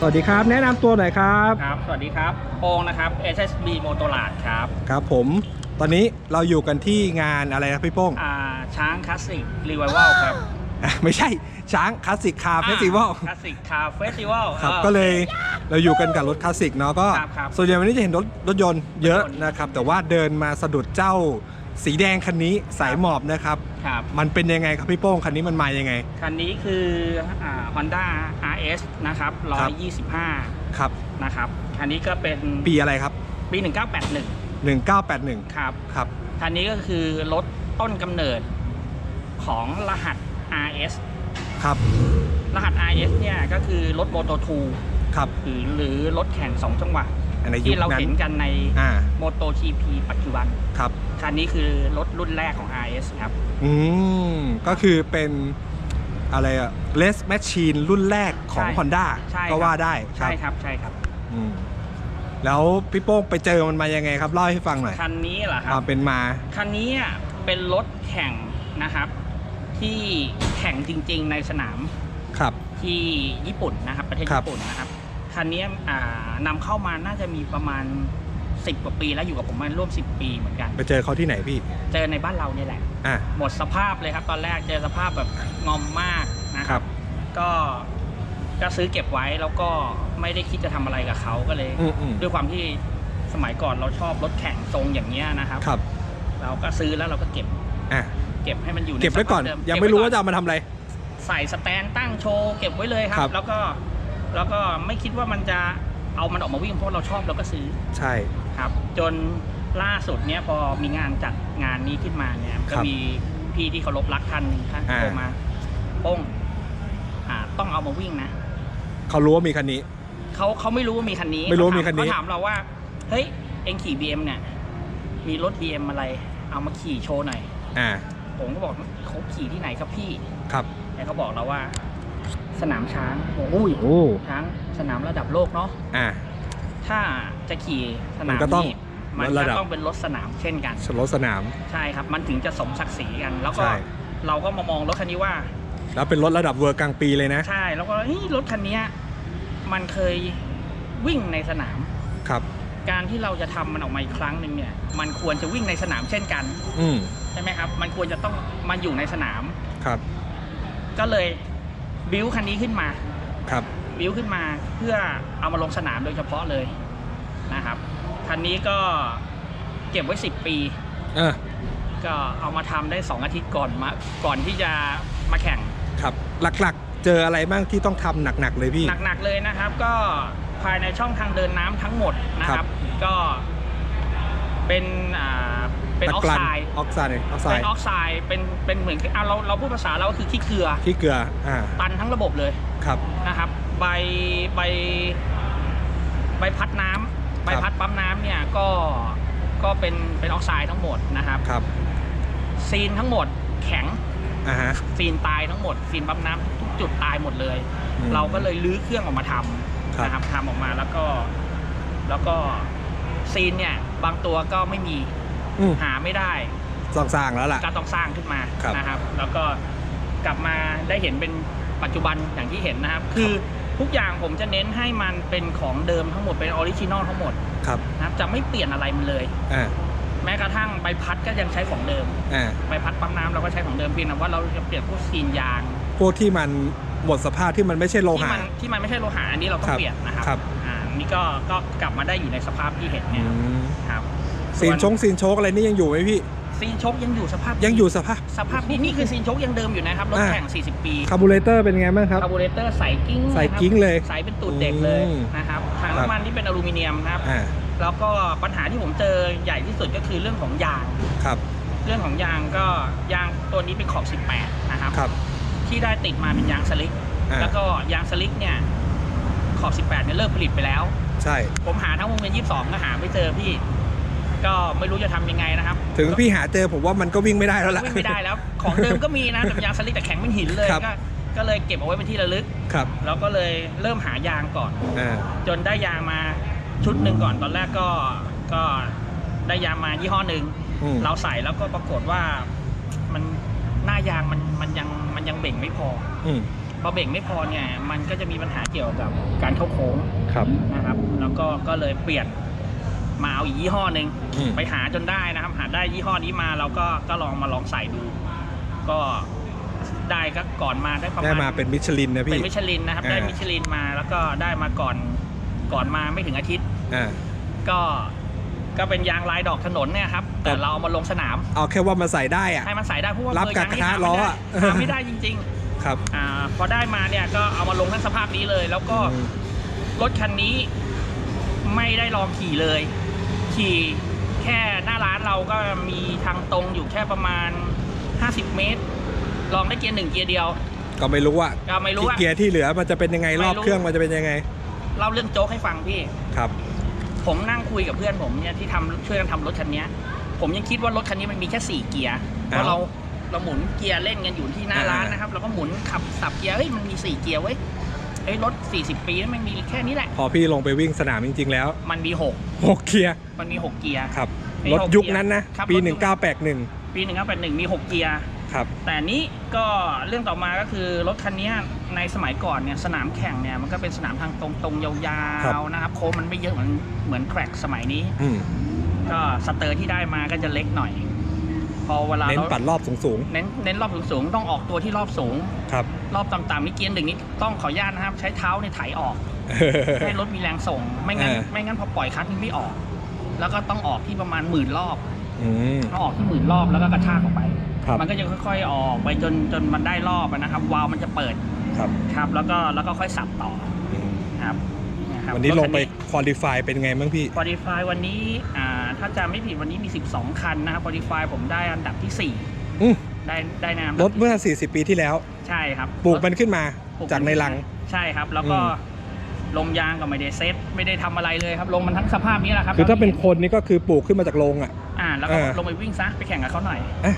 สวัสดีครับ แนะนำตัวหน่อยครับ ครับ สวัสดีครับโปงนะครับ SSB m o t o r a d ครับ ครับผม ตอนนี้เราอยู่กันที่งานอะไรนะพี่โป้ง อ่า ช้างคลาสสิกรีไววัลครับอะไม่ใช่ช้างคลาสสิกคาร์เฟสติวัลคลาสสิกคาร์เฟสติวัล ครับก็เลยเราอยู่กันกับรถคลาสสิกเนาะก็ครับครับส่วนใหญ่วันนี้จะเห็นรถรถยนต์เยอะรถยนต์ นะครับ แต่ว่าเดินมาสะดุดเจ้า สีแดงคันนี้สายหมอบนะครับ ครับ มันเป็นยังไงครับพี่โป้งคันนี้มันมายังไง คันนี้คืออ่า Honda RS นะครับครับ125ครับนะครับ คันนี้ก็เป็นปีอะไรครับ ปี 1981 1981 ครับ ครับ คันนี้ก็คือรถต้นกำเนิดของรหัส RS ครับ รหัส RS เนี่ยก็คือรถ Moto ครับ2หรือหรือรถแข่ง 2 จังหวะ ในยุที่คเรานั้นเห็นกันใน อ่า Moto GP ปัจจุบัน ครับ คันนี้คือรถรุ่นแรกของ RS ครับ อืม ก็คือเป็นอะไรอะเลสแมชชีนรุ่นแรกของ ใช่ Honda ใช่ครับ ก็ว่าได้ใช่ครับใช่ครับ อืมแล้วพี่โป้งไปเจอมันมายังไงครับ เล่าให้ฟังหน่อยคันนี้เหรอคครัวาบมเป็นมา คันนี้อะเป็นรถแข่งนะครับ ที่แข่งจริงๆในสนามครับ ที่ญี่ปุ่นนะครับ ประเทศครับ ญี่ปุ่นนะครับ คันนี้อ่านำเข้ามาน่าจะมีประมาณ10กว่าปีแล้วอยู่กับผมมาร่วม10ปีเหมือนกัน ไปเจอเขาที่ไหนพี่ เจอในบ้านเราเนี่ยแหละอะหมดสภาพเลยครับ ตอนแรกเจอสภาพแบบงอมมากนะคครัรับบก็ก็ซื้อเก็บไว้แล้วก็ไม่ได้คิดจะทำอะไรกับเขาก็เลยอืมอืมด้วยความที่สมัยก่อนเราชอบรถแข่งทรงอย่างเงี้ยนะครับครับ เราก็ซื้อแล้วเราก็เก็บอะเก็บให้มันอยู่ในเก็บไว้ก่อนสภาพเดิยังไม่รู้เก็บว่าว้จะเอามาทำอะไร ใส่สแตนตั้งโชว์เก็บไว้เลยคครัรับบแล้วก็ แล้วก็ไม่คิดว่ามันจะเอามันออกมาวิ่งเพราะเราชอบเราก็ซื้อใช่ ครับ จนล่าสุดเนี้ยพอมีงานจัดงานนี้ขึ้นมาเนี่ยคก็รับมีพี่ที่เคารพรักท่านหนึ่งท่านอ่า โทรมาโป้งอ่าต้องเอามาวิ่งนะเขารู้ว่ามีคันนี้ เขาเขาไม่รู้ว่ามีคันนี้ไม่รู้ว่ามีคันนี้ เขาถามเราว่า เฮ้ยเอ็งขี่ BM เนี่ย มีรถ BM อะไร เอามาขี่โชว์หน่อย อ่า ผมก็บอกเขาขี่ที่ไหนครับพี่ ครับ แต่เขาบอกเราว่า สนามช้างโอ้ยโอ้ช้างสนามระดับโลกเนาะอ่าถ้าจะขี่สมันามนก็ต้องนี้มันระก็ดับต้องเป็นรถสนามเช่นกัน รถสนาม ใช่ครับ มันถึงจะสมศักดิ์ศรีกัน แล้วก็ใช่ เราก็มามองรถคันนี้ว่า แล้วเป็นรถระดับเวอร์กลางปีเลยนะใช่ แล้วก็เฮ้ยรถคันเนี้ยมันเคยวิ่งในสนาม ครับ การที่เราจะทำมันออกมาอีกครั้งหนึ่งเนี่ย มันควรจะวิ่งในสนามเช่นกัน อืมใช่ไหมครับ มันควรจะต้องมาอยู่ในสนาม ครับ ก็เลย บิวคันนี้ขึ้นมาครับบิวขึ้นมาเพื่อเอามาลงสนามโดยเฉพาะเลยนะครับคันนี้ก็เก็บไว้ 10 ปีเออก็เอามาทำได้ 2 อาทิตย์ก่อนมาก่อนที่จะมาแข่งครับ หลักๆ เจออะไรบ้างที่ต้องทำหนักๆเลยพี่ หนักๆเลยนะครับ ก็ภายในช่องทางเดินน้ำทั้งหมดนะคครัรับบก็เป็นอ่า เป็นออกตะกลั่ไซด์ออกไซด์ออกไซเป็นด์ออกไซด์เป็นเป็นเหมือนเอาเราเราพูดภาษาเราก็คือขี้เกลือขี้เกลืออ่าตันทั้งระบบเลยครับนะครับใบใบใบพัดน้ำใบพัดปั๊มน้ำเนี่ยก็ก็เป็นเป็นออกไซด์ทั้งหมดนะครับครับซีนทั้งหมดแข็งอ่าฮะซีนตายทั้งหมดซีนปั๊มน้ำทุกจุดตายหมดเลย อืม เราก็เลยลื้อเครื่องออกมาทครับำนะครับทำออกมาแล้วก็ แล้วก็ซีนเนี่ย บางตัวก็ไม่มี อืม หาไม่ได้สองสร้างแล้วล่ะ ก็ต้องสร้างขึ้นมาครับ นะครับ แล้วก็กลับมาได้เห็นเป็นปัจจุบันอย่างที่เห็นนะครับ คือทุกอย่างผมจะเน้นให้มันเป็นของเดิมทั้งหมดเป็นออริจินอลทั้งหมดครับนะครับจะไม่เปลี่ยนอะไรมันเลย อ่าแม้กระทั่งใบพัดก็ยังใช้ของเดิม อ่าใบพัดปั๊มน้ำเราก็ใช้ของเดิมเพียงแต่ว่าเราจะเปลี่ยนพวกซีนยางพวกที่มันหมดสภาพที่มันไม่ใช่โลที่หะ มันที่มันไม่ใช่โลหะอันนี้เราต้อครังบเปลี่ยนนะครับครับ อ่านี่ก็ก็กลับมาได้อยู่ในสภาพที่เห็นอืเนี่ยมครับ ซีนชงซีนโชกอะไรนี่ยังอยู่ไหมพี่ ซีนชกยังอยู่สภาพยังอยู่สภาพ สภาพนี้นี่คือซีนชกยังเดิมอยู่นะครับรถอ่า แข่ง 40 ปีคาร์บูเรเตอร์เป็นไงบ้างครับ คาร์บูเรเตอร์ใส่กิ้งใส่นะครับกิ้งเลยใส่เป็นตูดเด็กเลยอืม นะครับถังครับน้ำมันที่เป็นอลูมิเนียมนะครับ อ่าแล้วก็ปัญหาที่ผมเจอใหญ่ที่สุดก็คือเรื่องของยาง ครับเรื่องของยางก็ยางตัวนี้เป็นขอบ 18 นะครับ ครับที่ได้ติดมาเป็นยางสลิก อ่าแล้วก็ยางสลิกเนี่ยขอบ 18เนี่ยเลิกผลิตไปแล้ว ใช่ผมหาทั้งวงเวียน22 ก็หาไม่เจอพี่ ก็ไม่รู้จะทำยังไงนะครับถึงพี่หาเจอผมว่ามันก็วิ่งไม่ได้แล้วล่ะ วิ่งไม่ได้แล้ว ของเดิมก็มีนะแต่เป็นยางสลิกแต่แข็งเป็นหินเลยครับ ก็ก็เลยเก็บเอาไว้เป็นที่ระลึก ครับแล้วก็เลยเริ่มหายางก่อน อ่าจนได้ยางมาชุดหนึ่งก่อนตอนแรกก็ก็ได้ยางมายี่ห้อหนึ่ง อืม เราใส่แล้วก็ปรากฏว่ามันหน้ายางมันมันยังมันยังเบ่งไม่พอ อืมพอเบรกไม่พอเนี่ยมันก็จะมีปัญหาเกี่ยวกับการเข้าโค้งครับนะครับ แล้วก็ก็เลยเปลี่ยน มาเอาอีกยี่ห้อหนึ่งอืม ไปหาจนได้นะครับ หาได้ยี่ห้อนี้มาเราก็ก็ลองมาลองใส่ดู ก็ได้ก็ก่อนมาได้ประมาณได้มาเป็นมิชลินนะเป็พี่นมิชลินนะครับ อ่า ได้มิชลินมาแล้วก็ได้มาก่อนก่อนมาไม่ถึงอาทิตย์ อ่า ก็ก็เป็นยางลายดอกถนนเนี่ยครับ แต่ครับ เราเอามาลงสนาม เอาแค่ว่ามาใส่ได้อะ ให้มันใส่ได้เพราะว่ารับเบอกับยางกระทะนี่หาล้อไม่ได้อะหาไม่ได้จริง ครับๆ อ่า พอได้มาเนี่ยก็เอามาลงทั้งสภาพนี้เลย แล้วก็อืมรถคันนี้ไม่ได้ลองขี่เลย ขี่แค่หน้าร้านเราก็มีทางตรงอยู่แค่ประมาณ 50 เมตร ลองได้เกียร์หนึ่งเกียร์เดียว ก็ไม่รู้ว่าก็ไม่รู้ว่า เกียร์ที่เหลือมันจะเป็นยังไงไม่รรู้อบเครื่องมันจะเป็นยังไงเล่าเรื่องโจ๊กให้ฟังพี่ ครับ ผมนั่งคุยกับเพื่อนผมเนี่ยที่ทำช่วยกันทำรถคันเนี้ย ผมยังคิดว่ารถคันนี้มันมีแค่สี่เกียร์เพราะอ้าวเราเราหมุนเกียร์เล่นกันอยู่ที่หน้าอ่าร้านนะครับเราก็หมุนขับสับเกียร์เฮ้ยมันมีสี่เกียร์เว้ย เฮ้ยรถ 40 ปีแล้วมันมีแค่นี้แหละ พอพี่ลงไปวิ่งสนามจริง ๆ แล้ว มันมีหกหกเกียร์ มันมีหกเกียร์ ครับมีรถหกยุคเกียร์นั้นนะ ครับปี รถยุคนั้น1981 ปีหนึ่งครับแปดหนึ่งมีหกเกียร์ ครับ แต่นี้ก็เรื่องต่อมาก็คือรถคันเนี้ยในสมัยก่อนเนี่ยสนามแข่งเนี่ยมันก็เป็นสนามทางตรงตรงๆยาครับ วๆนะครับโค้งมันไม่เยอะเหมือนเหมือนแคร็กสมัยนี้ อืมก็สเตอร์ที่ได้มาก็จะเล็กหน่อย พอเวลาเน้นเราปัดรอบสูง เน้นเน้นรอบสูงๆต้องออกตัวที่รอบสูง ๆ ครับ รอบต่ำๆนี่เกียร์หนึ่งนี่ต้องขออนุญาตนะครับ ใช้เท้าในยไถออก ให้รถมีแรงส่ง ไม่งั้นเออ ไม่งั้นพอปล่อยคลัตช์นี่ไม่ออก แล้วก็ต้องออกที่ประมาณหมื่นรอบอืม ต้องออกที่หมื่นรอบแล้วก็กระชากออกไป ครับ มันก็จะค่อยๆออกไปจนจนมันได้รอบอะนะครับวาล์วมันจะเปิดครับ ครับ แล้วก็แล้วก็ค่อยสับต่ออืมครับะ ครับวันนี้ลงไปรถคอลิฟายเป็นไงบ้างพี่คันนี้ Qualify วันนี้อ่าถ้าจำไม่ผิดวันนี้มี 12 คันนะครับ Qualify ผมได้อันดับที่อืม4ได้ได้ในอันดับรถเมื่อที่40 ปีที่แล้ว ใช่ครับปลูกมันขึ้นมาปลูจากในรังใช่ครับแล้วก็อืมลมยางก็ไม่ได้เซ็ตไม่ได้ทำอะไรเลยครับลงมันทั้งสภาพนี้แหละครับคือถ้าเป็นคนนี่ก็คือปลูกขึ้นมาจากโรงอะอ่าแล้วก็เออลงไปวิ่งซะไปแข่งกับเขาหน่อยอะ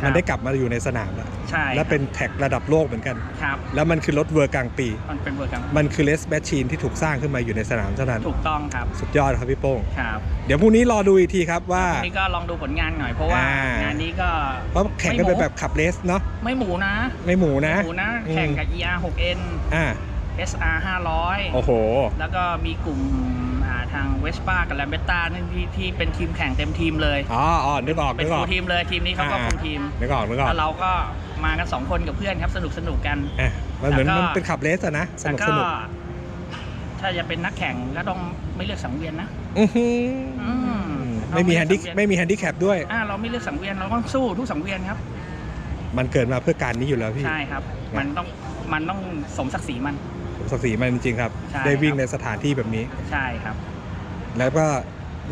ครับ มันได้กลับมาอยู่ในสนามแล้วใช่และเป็นแท็กระดับโลกเหมือนกัน ครับ แล้วมันคือรถเวอร์กลางปี มันเป็นเบอร์กลางมันคือเลสแมชชีนที่ถูกสร้างขึ้นมาอยู่ในสนามเท่านั้นถูกต้องครับสุดยอดครับพี่โป้งครับเดี๋ยวพรุ่งนี้รอดูอีกทีครับว่า วันนี้ก็ลองดูผลงานหน่อยเพราะว่าอ่างงานนี้ก็เพราะแข่งกันเป็นแบบขับเลสเนาะไม่หมูนะไม่หมูนะไม่หมูนะ อืม แข่งกับ ER 6N อ่า SR 500 โอ้โห แล้วก็มีกลุ่มอ่าทางเวสป้ากับแลมเบต้านี่ที่ที่เป็นทีมแข่งเต็มทีมเลย อ๋ออ๋อนึกออกเป็นนึกอฟูอกลทีมเลยทีมนี้เขาก็อ่าฟูลทีมนึกออกนึกออกแล้วเราก็มากัน2คนกับเพื่อนครับสนุกสนุกกัน อะมันเหมือนแล้วก็ มันเป็นขับเลสอะนะ สแต่นุกก็สนุกถ้าจะเป็นนักแข่งก็ต้องไม่เลือกสังเวียนนะอื้อหืออืมไม่มีแฮนดี้เราไม่ไม่มีแฮนดี้แคปด้วย อ่าเราไม่เลือกสังเวียนเราต้องสู้ทุกสังเวียนครับ มันเกิดมาเพื่อการนี้อยู่แล้วพี่ ใช่ครับ มันต้องมันต้องสมศักดิ์ศรีมัน ศักดิ์ศรีมันจริงๆครับ ใช่ได้วิ่งครับ ในสถานที่แบบนี้ ใช่ครับ แล้วก็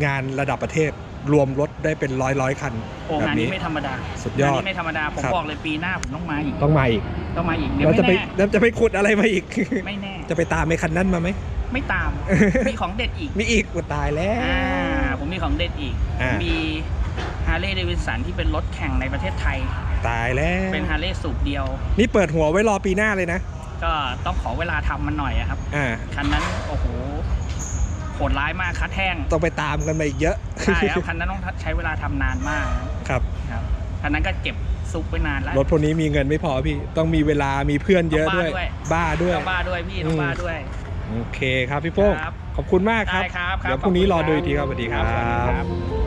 งานระดับประเทศรวมรถได้เป็นร้อยร้อยคันโอ้แบบงานนี้นี้ ไม่ธรรมดาสุดยอดงานนี้ไม่ธรรมดา ผมครับ บอกเลยปีหน้าผมต้องมาอีก ต้องมาอีกต้องมาอีก เดี๋ยวเราไม่จะไปแน่เราจะไปขุดอะไรมาอีก ไม่แน่ จะไปตามไอ้คันนั้นมาไหม ไม่ตาม มีของเด็ดอีก มีอีกอุยตายแล้อ่าวผมมีของเด็ดอีก อ่ามีฮาร์เลย์เดวิสันที่เป็นรถแข่งในประเทศไทย ตายแล้วเป็นฮาร์เลย์สูบเดียว นี่เปิดหัวไว้รอปีหน้าเลยนะ ก็ต้องขอเวลาทำมันหน่อยอะครับ อ่าคันนั้นโอ้โหโหดร้ายมากคัดแห้ง ต้องไปตามกันมาอีกเยอะ ใช่ครับ คันนั้นต้องใช้เวลาทำนานมากครับ ครับคันนั้นก็เก็บซุกไว้นานแล้ว รถพวกนี้มีเงินไม่พอพี่ ต้องมีเวลามีเพื่อนเยอะต้องด้วยบ้าด้วย บ้าด้วย ต้องบ้าด้วยพี่ต้องบ้าด้วย โอเคครับพี่โป้งครับ ขอบคุณมากครับ ได้ครับครับเดี๋ยวพรุ่งนี้ขรบอคุณดูอีกทีครับสวัสดีครัสวัสดีบครับ